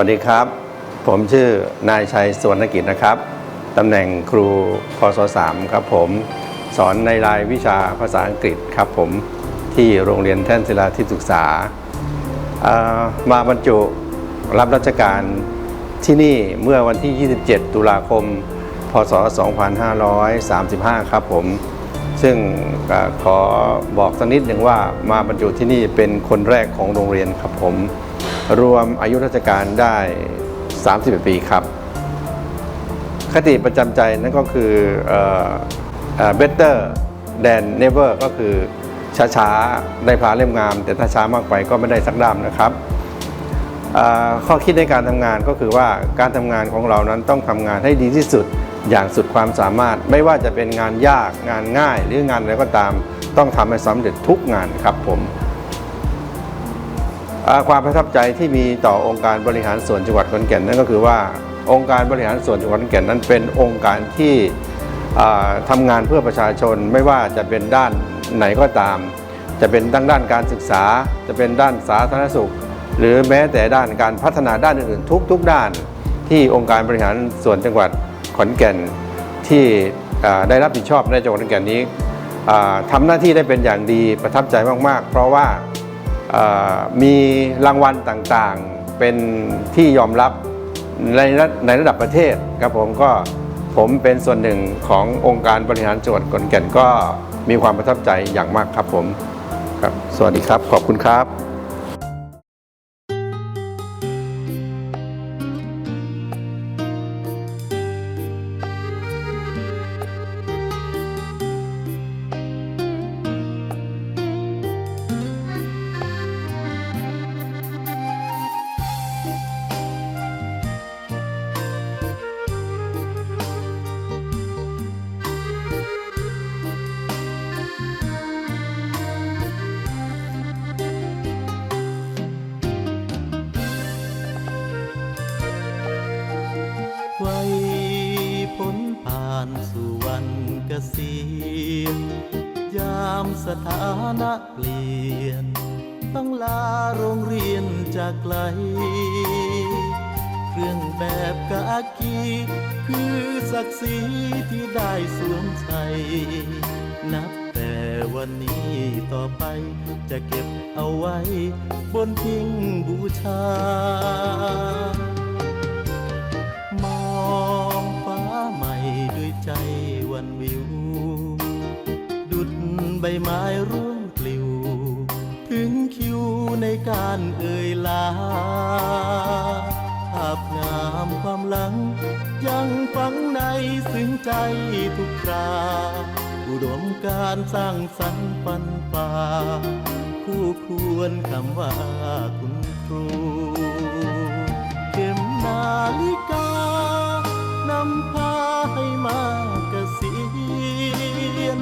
วัสดีครับ ผมชื่อนายชัยสวนกิจนะครับตำแหน่งครูพศ3ครับผมสอนในรายวิชาภาษาอังกฤษครับผมที่โรงเรียนแท่นศิลาทิศศึกษา มาบรรจุรับราชการที่นี่เมื่อวันที่ 27 ตุลาคม พศ 2535 ครับผม ซึ่งอขอบอกสักนิดหนึ่งว่ามาบรรจุที่นี่เป็นคนแรกของโรงเรียนครับผม รวมอายุราชการได้31ปีครับ คติประจำใจนั่นก็คือเอ่อเอ่อ better than never ก็คือช้าๆ ได้พลาเล่มงาม แต่ถ้าช้ามากไปก็ไม่ได้สักด้ามนะครับ ข้อคิดในการทำงานก็คือว่าการทำงานของเรานั้นต้องทำงานให้ดีที่สุดอย่างสุดความสามารถ ไม่ว่าจะเป็นงานยากงานง่าย หรืองานอะไรก็ตามต้องทำให้สำเร็จทุกงานครับผม ความประทับใจที่มีต่อองค์การบริหารส่วนจังหวัดขอนแก่นนั่นก็คือว่าองค์การบริหารส่วนจังหวัดขอนแก่นนั้นเป็นองค์การที่อ่าทำงานเพื่อประชาชนไม่ว่าจะเป็นด้านไหนก็ตาม จะเป็นทั้งด้านการศึกษา จะเป็นด้านสาธารณสุข หรือแม้แต่ด้านการพัฒนาด้านอื่นๆทุก ๆ ด้าน ที่องค์การบริหารส่วนจังหวัดขอนแก่นที่ได้รับผิดชอบในจังหวัดขอนแก่นนี้อ่าทำหน้าที่ได้เป็นอย่างดีประทับใจมาก ๆ เพราะว่า มีรางวัลต่างๆ เป็นที่ยอมรับในระในระดับประเทศครับผมก็ผมเป็นส่วนหนึ่งขององค์การบริหารจังหวัดขอนแก่นก็มีความประทับใจอย่างมากครับผมครับ สวัสดีครับ ขอบคุณครับ ไว้พ้นผ่านสู่วันเกษียณยามสถานะเปลี่ยน ต้องลาโรงเรียนจากไกล เครื่องแบบกากี คือศักดิ์ศรีที่ได้สวมใส่นับแต่วันนี้ต่อไปจะเก็บเอาไว้บนทิ้งบูชา ใบไม้ร่วงปลิว ถึงคิวในการเอ่ยลาภาพงามความหลัง ยังฝังในซึ้งใจทุกคราอุดมการสร้างสรรค์ปันป่าคู่ควรคำว่าคุณครู เข็มนาฬิกานำพาให้มาเกษียณ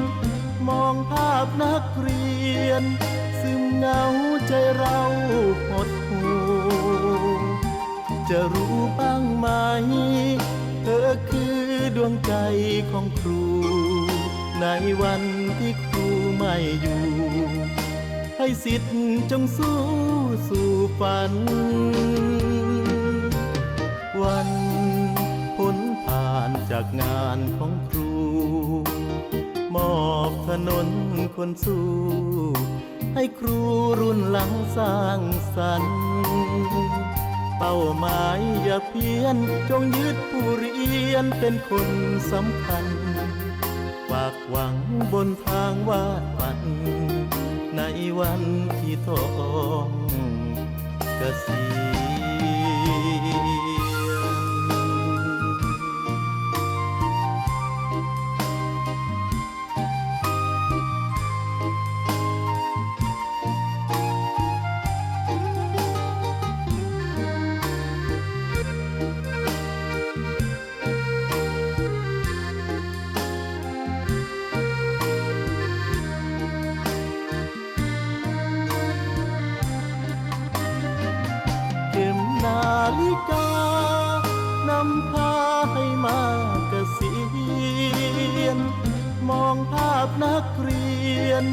มองภาพนักเรียน ซึมเหงาใจเราหดหูจะรู้บ้างไหม เธอคือดวงใจของครู ในวันที่ครูไม่อยู่ ให้สิทธิ์จงสู้สู่ฝัน วันพ้นผ่านจากงานของครู นนคนสู้ให้ครูรุ่นหลังสร้างสรรค์เป้าหมายอย่าเพี้ยนจงยึดผู้เรียนเป็นคนสำคัญฝากหวังบนทางวาดฝัน ในวันที่ต้องเกษียำพาให้มาเกษียณมองภาพนักเรียน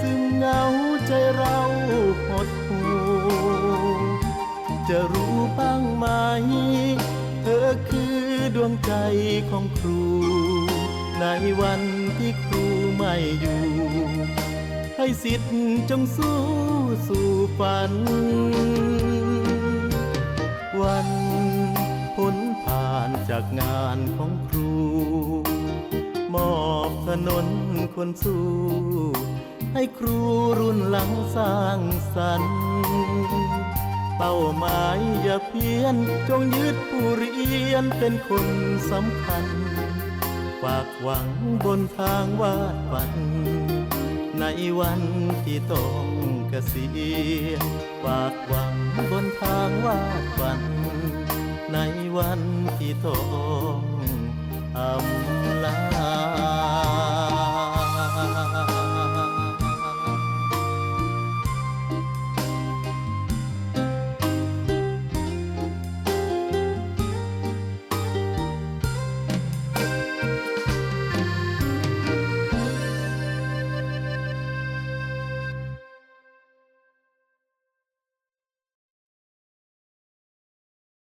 ซึ่งเหงาใจเราหดหูจะรู้บ้างไหม เธอคือดวงใจของครู ในวันที่ครูไม่อยู่ ให้สิทธิ์จงสู้สู่ฝัน จากงานของครู มอบถนนคนสู้ ให้ครูรุ่นหลังสร้างสรรค์เป้าหมายอย่าเพี้ยน จงยึดผู้เรียนเป็นคนสำคัญ ฝากหวังบนทางวาดฝัน ในวันที่ต้องเกษียณฝากหวังบนทางวาดฝัน ในวันที่ต้องอำ